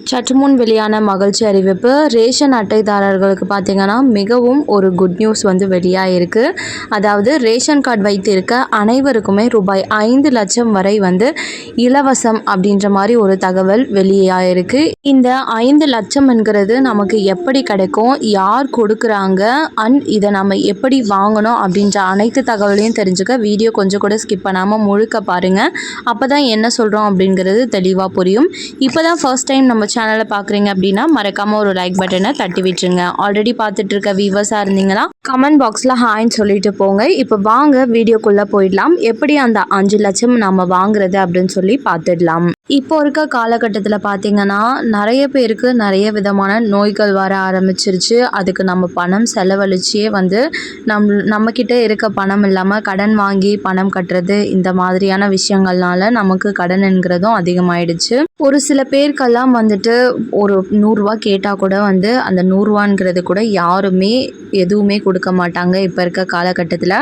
சற்று முன் வெளியான மகிழ்ச்சி அறிவிப்பு ரேஷன் அட்டைதாரர்களுக்கு பார்த்தீங்கன்னா மிகவும் ஒரு குட் நியூஸ் வந்து வெளியாயிருக்கு. அதாவது ரேஷன் கார்டு வைத்திருக்க அனைவருக்குமே ரூபாய் ஐந்து லட்சம் வரை வந்து இலவசம் அப்படின்ற மாதிரி ஒரு தகவல் வெளியாயிருக்கு. இந்த ஐந்து லட்சம் என்கிறது நமக்கு எப்படி கிடைக்கும்? யார் கொடுக்குறாங்க? அண்ட் இதை நம்ம எப்படி வாங்கணும்? அப்படின்ற அனைத்து தகவலையும் தெரிஞ்சுக்க வீடியோ கொஞ்சம் கூட ஸ்கிப் பண்ணாமல் முழுக்க பாருங்கள் அப்போ தான் என்ன சொல்கிறோம் அப்படிங்கிறது தெளிவாக புரியும். இப்போ தான் ஃபர்ஸ்ட் டைம் நம்ம சேனலை பார்க்குறீங்க அப்படின்னா மறக்காமல் ஒரு லைக் பட்டனை தட்டி விட்டுருங்க. ஆல்ரெடி பார்த்துட்டு இருக்க வியூவர்ஸாக இருந்தீங்கன்னா கமெண்ட் பாக்ஸில் ஹாய்ன்னு சொல்லிட்டு போங்க. இப்போ வாங்க வீடியோக்குள்ளே போயிடலாம். எப்படி அந்த அஞ்சு லட்சம் நம்ம வாங்குறது அப்படின்னு சொல்லி பார்த்துடலாம். இப்போ இருக்க காலகட்டத்தில் பார்த்தீங்கன்னா நிறைய பேருக்கு நிறைய விதமான நோய்கள் வர ஆரம்பிச்சிருச்சு. அதுக்கு நம்ம பணம் செலவழிச்சியே வந்து நம் நம்மக்கிட்ட இருக்க பணம் இல்லாமல் கடன் வாங்கி பணம் கட்டுறது இந்த மாதிரியான விஷயங்கள்னால நமக்கு கடன் என்கிறதும் அதிகமாயிடுச்சு. ஒரு சில பேருக்கெல்லாம் வந்துட்டு ஒரு நூறுரூவா கேட்டால் கூட வந்து அந்த நூறுரூவான்கிறது கூட யாருமே எதுவுமே கொடுக்க மாட்டாங்க இப்போ இருக்க காலகட்டத்தில்.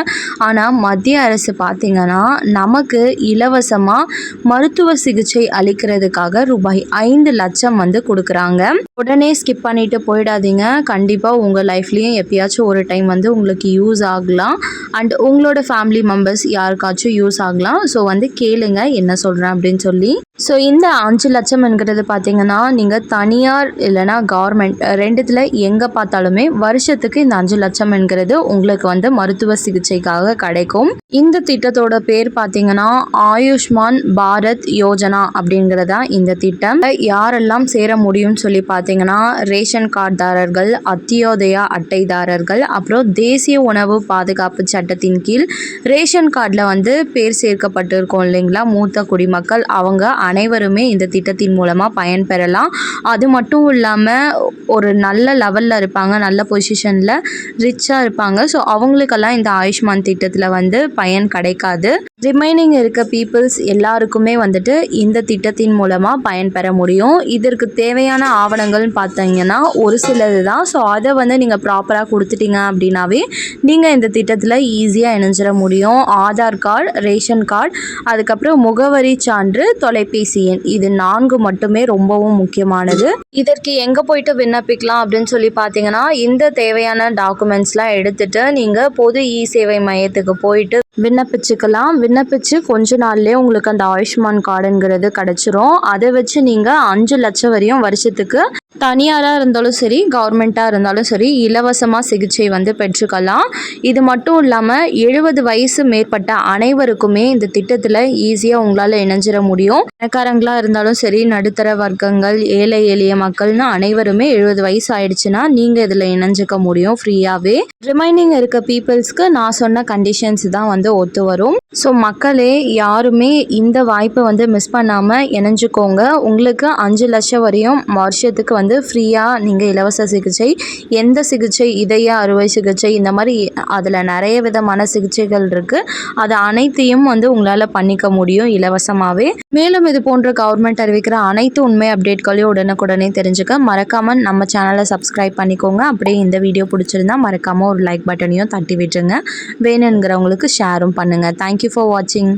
ஆனால் மத்திய அரசு பார்த்திங்கன்னா நமக்கு இலவசமாக மருத்துவ சிகிச்சை அளிக்கிறதுக்காக ரூபாய் ஐந்து லட்சம் வந்து கொடுக்குறாங்க. உடனே ஸ்கிப் பண்ணிட்டு போயிடாதீங்க. கண்டிப்பாக உங்கள் லைஃப்லேயும் எப்பயாச்சும் ஒரு டைம் வந்து உங்களுக்கு யூஸ் ஆகலாம். அண்ட் உங்களோட ஃபேமிலி மெம்பர்ஸ் யாருக்காச்சும் யூஸ் ஆகலாம். ஸோ வந்து கேளுங்க என்ன சொல்கிறேன் அப்படின்னு சொல்லி. ஸோ இந்த அஞ்சு லட்சம் என்கிறது பார்த்தீங்கன்னா நீங்கள் தனியார் இல்லைனா கவர்மெண்ட் ரெண்டுத்தில் எங்கே பார்த்தாலுமே வருஷத்துக்கு இந்த அஞ்சு லட்சம் என்கிறது உங்களுக்கு வந்து மருத்துவ சிகிச்சைக்காக கிடைக்கும். இந்த திட்டத்தோட பேர் பார்த்தீங்கன்னா ஆயுஷ்மான் பாரத் யோஜனா அப்படிங்கிறதா இந்த திட்டம். யாரெல்லாம் சேர முடியும்னு சொல்லி பார்த்தீங்கன்னா ரேஷன் கார்டுதாரர்கள் அத்தியோதயா அட்டைதாரர்கள் அப்புறம் தேசிய உணவு பாதுகாப்பு சட்டத்தின் கீழ் ரேஷன் கார்டில் வந்து பேர் சேர்க்கப்பட்டிருக்கோம் இல்லைங்களா? மூத்த குடிமக்கள் அவங்க அனைவருமே இந்த திட்டத்தின் மூலமாக பயன்பெறலாம். அது மட்டும் இல்லாமல் ஒரு நல்ல லெவலில் இருப்பாங்க நல்ல பொசிஷனில் ரிச்சாக இருப்பாங்க. ஸோ அவங்களுக்கெல்லாம் இந்த ஆயுஷ்மான் திட்டத்தில் வந்து பயன் கிடைக்காது. ரிமைனிங் இருக்க பீப்புள்ஸ் எல்லாருக்குமே வந்துட்டு இந்த திட்டத்தின் மூலமாக பயன்பெற முடியும். இதற்கு தேவையான ஆவணங்கள்னு பார்த்தீங்கன்னா ஒரு சிலது தான் ஸோ அதை வந்து நீங்கள் ப்ராப்பராக கொடுத்துட்டீங்க அப்படின்னாவே நீங்கள் இந்த திட்டத்தில் ஈஸியாக இணைஞ்சிட முடியும். ஆதார் கார்டு ரேஷன் கார்டு அதுக்கப்புறம் முகவரி சான்று தொலைபேசி எண். இது நான்கு மட்டுமே ரொம்பவும் முக்கியமானது. இதற்கு எங்கே போயிட்டு விண்ணப்பிக்கலாம் அப்படின்னு சொல்லி பார்த்தீங்கன்னா இந்த தேவையான டாக்குமெண்ட்ஸ்லாம் எடுத்துகிட்டு நீங்கள் பொது இ சேவை மையத்துக்கு போயிட்டு விண்ணப்பிச்சுக்கலாம். விண்ணப்பிச்சு கொஞ்ச நாள்லேயே உங்களுக்கு அந்த ஆயுஷ்மான் கார்டுங்கிறது கிடச்சிரும். அதை வச்சு நீங்கள் அஞ்சு லட்சம் வரையும் வருஷத்துக்கு தனியாராக இருந்தாலும் சரி கவர்மெண்ட்டாக இருந்தாலும் சரி இலவசமாக சிகிச்சை வந்து பெற்றுக்கலாம். இது மட்டும் இல்லாமல் எழுபது வயசு மேற்பட்ட அனைவருக்குமே இந்த திட்டத்தில் ஈஸியாக உங்களால் இணைஞ்சிட முடியும். பணக்காரங்களாக இருந்தாலும் சரி நடுத்தர வர்க்கங்கள் ஏழை எளிய மக்கள்னு அனைவருமே எழுபது வயசு ஆயிடுச்சுன்னா நீங்கள் இதில் இணைஞ்சிக்க முடியும் ஃப்ரீயாகவே ரிமைனிங் இருக்க பீப்புள்ஸ்க்கு நான் சொன்ன கண்டிஷன்ஸ் தான் வந்து ஒத்து வரும். ஸோ மக்களே யாருமே இந்த வாய்ப்பை வந்து மிஸ் பண்ணாமல் இணைஞ்சுக்கோங்க. உங்களுக்கு அஞ்சு லட்சம் வரையும் வருஷத்துக்கு வந்து வந்து ஃப்ரீயாக நீங்கள் இலவச சிகிச்சை எந்த சிகிச்சை இதய அறுவை சிகிச்சை இந்த மாதிரி அதில் நிறைய விதமான சிகிச்சைகள் இருக்குது அது அனைத்தையும் வந்து உங்களால் பண்ணிக்க முடியும் இலவசமாகவே மேலும் இது போன்ற கவர்மெண்ட் அறிவிக்கிற அனைத்து உண்மை அப்டேட்களையும் உடனுக்குடனே தெரிஞ்சுக்க மறக்காமல் நம்ம சேனலை சப்ஸ்கிரைப் பண்ணிக்கோங்க. அப்படியே இந்த வீடியோ பிடிச்சிருந்தா மறக்காமல் ஒரு லைக் பட்டனையும் தட்டி விட்டுருங்க. வேணுங்கிறவங்களுக்கு ஷேரும் பண்ணுங்கள் தேங்க்யூ ஃபார் வாட்சிங்